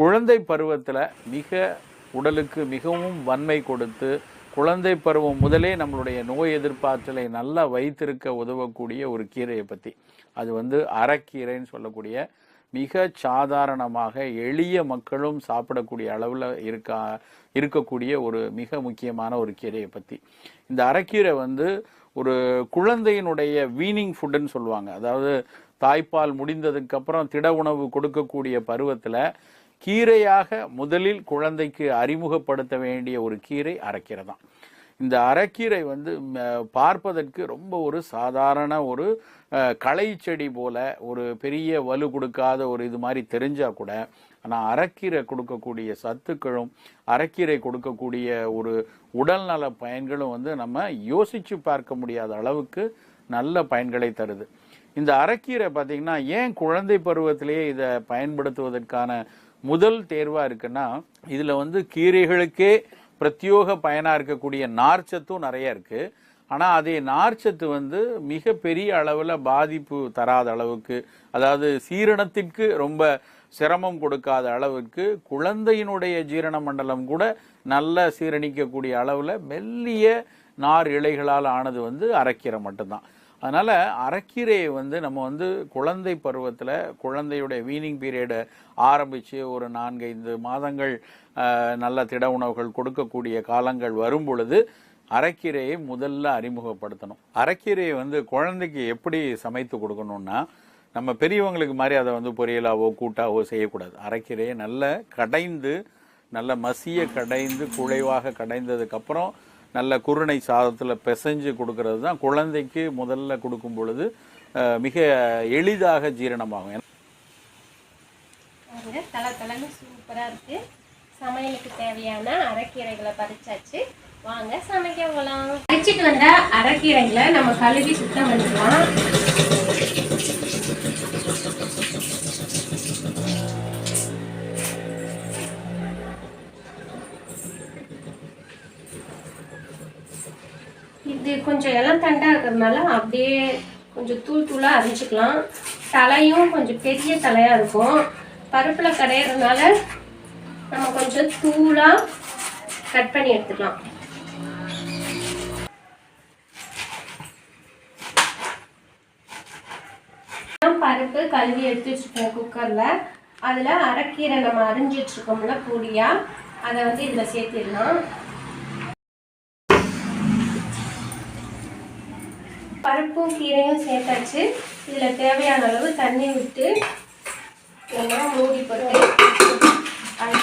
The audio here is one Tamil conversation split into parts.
குழந்தை பருவத்தில் மிக உடலுக்கு மிகவும் வன்மை கொடுத்து குழந்தை பருவம் முதலே நம்மளுடைய நோய் எதிர்ப்பாற்றலை நல்லா வைத்திருக்க உதவக்கூடிய ஒரு கீரையை பற்றி அது வந்து அறக்கீரைன்னு சொல்லக்கூடிய மிக சாதாரணமாக எளிய மக்களும் சாப்பிடக்கூடிய அளவில் இருக்கா இருக்கக்கூடிய ஒரு மிக முக்கியமான ஒரு கீரையை பற்றி இந்த அரைக்கீரை வந்து ஒரு குழந்தையினுடைய வீனிங் ஃபுட்டுன்னு சொல்லுவாங்க. அதாவது தாய்ப்பால் முடிந்ததுக்கப்புறம் திட உணவு கொடுக்கக்கூடிய பருவத்தில் கீரையாக முதலில் குழந்தைக்கு அறிமுகப்படுத்த வேண்டிய ஒரு கீரை அரைக்கீரை தான் இந்த அரைக்கீரை வந்து பார்ப்பதற்கு ரொம்ப ஒரு சாதாரண ஒரு களை செடி போல ஒரு பெரிய வலு கொடுக்காத ஒரு இது மாதிரி தெரிஞ்சால் கூட ஆனால் அரைக்கீரை கொடுக்கக்கூடிய சத்துக்களும் அரைக்கீரை கொடுக்கக்கூடிய ஒரு உடல்நல பயன்களும் வந்து நம்ம யோசித்து பார்க்க முடியாத அளவுக்கு நல்ல பயன்களை தருது. இந்த அரைக்கீரை பார்த்திங்கன்னா ஏன் குழந்தை பருவத்திலேயே இதை பயன்படுத்துவதற்கான முதல் தேர்வா இருக்குன்னா இதுல வந்து கீரைகளுக்கே பிரத்யோக பயனா இருக்கக்கூடிய நார்ச்சத்தும் நிறைய இருக்கு. ஆனா அதே நார்ச்சத்து வந்து மிக பெரிய அளவுல பாதிப்பு தராத அளவுக்கு அதாவது சீரணத்திற்கு ரொம்ப சிரமம் கொடுக்காத அளவுக்கு குழந்தையினுடைய ஜீரண மண்டலம் கூட நல்ல சீரணிக்கக்கூடிய அளவுல மெல்லிய நார் இலைகளால் ஆனது வந்து அரைக்கீரை மட்டும்தான். அதனால் அரைக்கீரையை வந்து நம்ம வந்து குழந்தை பருவத்தில் குழந்தையுடைய வீனிங் பீரியடை ஆரம்பித்து ஒரு நான்கைந்து மாதங்கள் நல்ல திட உணவுகள் கொடுக்கக்கூடிய காலங்கள் வரும் பொழுது அரைக்கீரையை முதல்ல அறிமுகப்படுத்தணும். அரைக்கீரையை வந்து குழந்தைக்கு எப்படி சமைத்து கொடுக்கணும்னா நம்ம பெரியவங்களுக்கு மாதிரி அதை வந்து பொரியலாவோ கூட்டாவோ செய்யக்கூடாது. அரைக்கீரையை நல்ல கடைந்து நல்ல மசிய கடைந்து குழைவாக கடைந்ததுக்கப்புறம் நல்ல குருணை சாதத்தில் பிசைஞ்சு கொடுக்கறது தான் குழந்தைக்கு முதல்ல கொடுக்கும் பொழுது மிக எளிதாக ஜீரணமாகும். தலை தலைன்னு சூப்பராக இருக்கு. சமையலுக்கு தேவையான அரைக்கீரைகளை பறிச்சாச்சு. வாங்க சமைக்க போகலாம் பறிச்சிட்டு வந்த அரைக்கீரைகளை நம்ம கழுவி சுத்தம் பண்ணிக்கலாம். இது கொஞ்சம் எல்லாம் தண்டா இருக்கிறதுனால அப்படியே கொஞ்சம் தூள் தூளாக அரைச்சிக்கலாம் தலையும் கொஞ்சம் பெரிய தலையாக இருக்கும். பருப்பில் கடையிறதுனால நம்ம கொஞ்சம் தூளாக கட் பண்ணி எடுத்துக்கலாம். பருப்பு கழுவி எடுத்து வச்சுருக்கோம் குக்கரில். அதில் அரைக்கீரை நம்ம அரிஞ்சு வச்சுருக்கோம்ல பொடியாக அதை வந்து இதில் சேர்த்திடலாம். பருப்பும் கீரையும் சேர்த்தாச்சு. இதில் தேவையான அளவு தண்ணி விட்டு எல்லாம் மூடி போட்டு ஆட்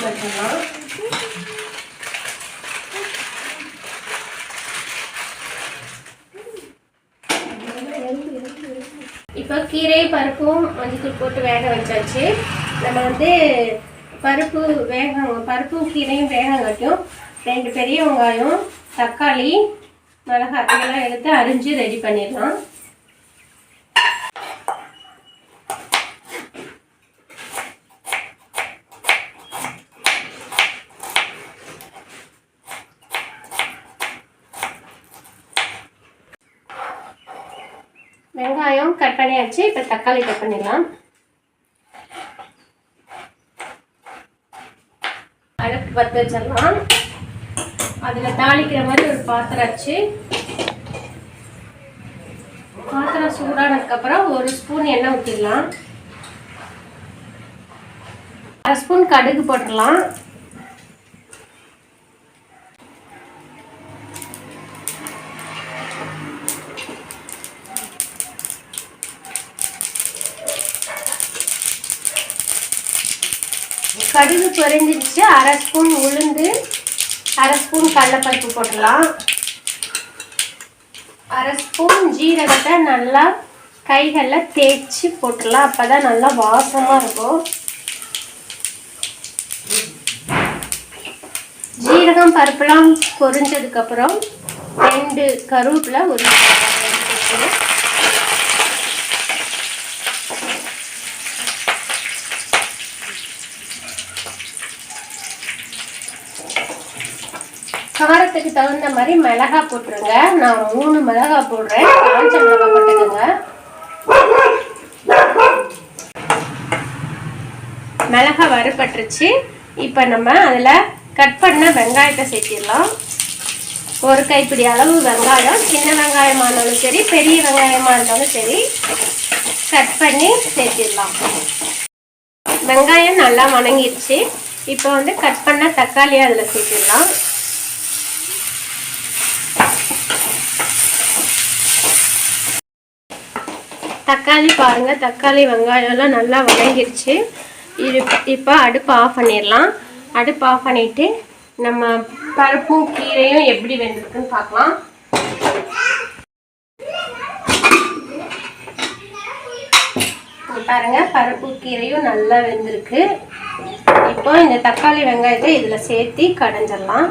இப்போ கீரை பருப்பும் மஞ்சள் போட்டு வேக வச்சாச்சு. நம்ம வந்து பருப்பு வேக பருப்பும் கீரையும் வேகங்காட்டியும் ரெண்டு பெரிய வெங்காயம் தக்காளி மிளகா இதெல்லாம் எடுத்து அரிஞ்சு ரெடி பண்ணிடலாம். வெங்காயம் கட் பண்ணியாச்சு இப்போ தக்காளி கட் பண்ணிடலாம். அடுப்பு பற்ற வச்சிடலாம். அதில் தாளிக்கிற மாதிரி ஒரு பாத்திரம் வச்சு பாத்திரம் சூடானதுக்கப்புறம் ஒரு ஸ்பூன் எண்ணெய் ஊற்றிடலாம் அரை ஸ்பூன் கடுகு போட்டுடலாம். கடுகு பொரிஞ்சிருச்சு அரை ஸ்பூன் உளுந்து அரை ஸ்பூன் கடலைப்பருப்பு போட்டுடலாம். அரை ஸ்பூன் ஜீரகத்தை நல்லா கைகளில் தேய்ச்சி போட்டுடலாம். அப்போ தான் நல்லா வாசமாக இருக்கும். ஜீரகம் பருப்புலாம் பொரிஞ்சதுக்கப்புறம் ரெண்டு கருவேப்பில் ஒரு காரத்துக்கு தகுந்த மாதிரி மிளகா போட்டுருங்க. நான் மூணு மிளகா போடுறேன். காஞ்ச மிளகா போட்டுக்கோங்க. மிளகாய் வறுபட்டுருச்சு. இப்போ நம்ம அதில் கட் பண்ண வெங்காயத்தை சேர்த்திடலாம். ஒரு கைப்பிடி அளவு வெங்காயம் சின்ன வெங்காயமாக இருந்தாலும் சரி பெரிய வெங்காயமாக இருந்தாலும் சரி கட் பண்ணி சேர்த்திடலாம். வெங்காயம் நல்லா வணங்கிடுச்சு. இப்போ வந்து கட் பண்ண தக்காளி அதில் சேர்த்திடலாம். தக்காளி பாருங்க. தக்காளி வெங்காயம் எல்லாம் நல்லா வதங்கிருச்சு. இது இப்போ அடுப்பு ஆஃப் பண்ணிடலாம். அடுப்பு ஆஃப் பண்ணிட்டு நம்ம பருப்பும் கீரையும் எப்படி வெந்திருக்குன்னு பார்க்கலாம். பாருங்கள் பாருங்க பருப்பு கீரையும் நல்லா வெந்திருக்கு. இப்போ இந்த தக்காளி வெங்காயத்தை இதில் சேர்த்து கடைஞ்சிடலாம்.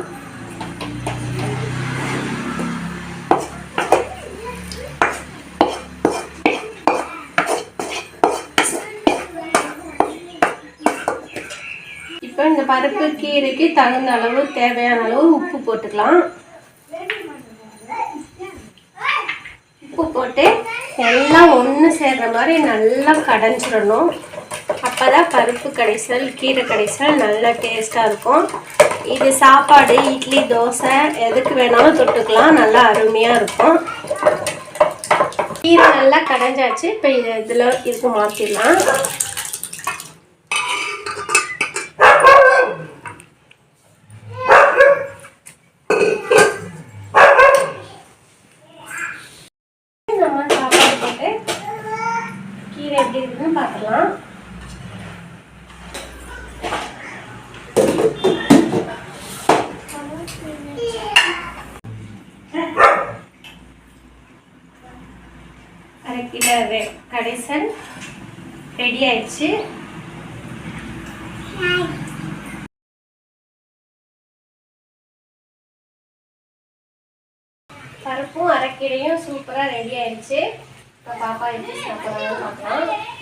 இப்போ இந்த பருப்பு கீரைக்கு தகுந்த அளவு தேவையான அளவு உப்பு போட்டுக்கலாம். உப்பு போட்டு எல்லாம் ஒன்று சேர்ற மாதிரி நல்லா கடைஞ்சிடணும். அப்போ தான் பருப்பு கடைசல் கீரை கடைசல் நல்லா டேஸ்ட்டாக இருக்கும். இது சாப்பாடு இட்லி தோசை எதுக்கு வேணாலும் தொட்டுக்கலாம். நல்லா அருமையாக இருக்கும். கீரை நல்லா கடைஞ்சாச்சு. இப்போ இது இதில் இதுக்கு மாற்றிடலாம் நம்ம சாப்பாடு போட்டு கீரை எப்படி இருக்குன்னு பார்க்கலாம் இல்லை கடைசல் ரெடி ஆயிடுச்சு. பருப்பும் அரைக்கீரையும் சூப்பராக ரெடி ஆயிடுச்சு. இப்போ பாப்பா எப்படி சாப்பிட்றாங்கன்னு பார்க்கலாம்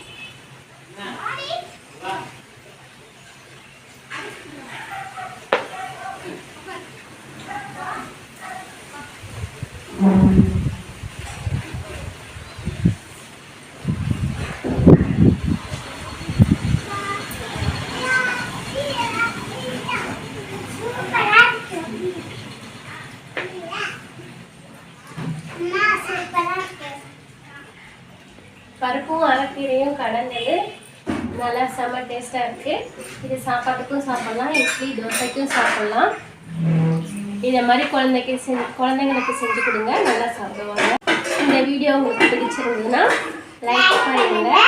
you அரைக்கீரையும் கலந்தது நல்லா செம்ம டேஸ்ட்டாக இருக்குது இது சாப்பாட்டுக்கும் சாப்பிட்லாம். இட்லி தோசைக்கும் சாப்பிட்லாம். இதை மாதிரி குழந்தைக்கு செஞ்சு குழந்தைங்களுக்கு செஞ்சு கொடுங்க. நல்லா சாப்பிடுவாங்க. இந்த வீடியோ உங்களுக்கு பிடிச்சிருந்ததுன்னா லைக் பண்ணுங்கள்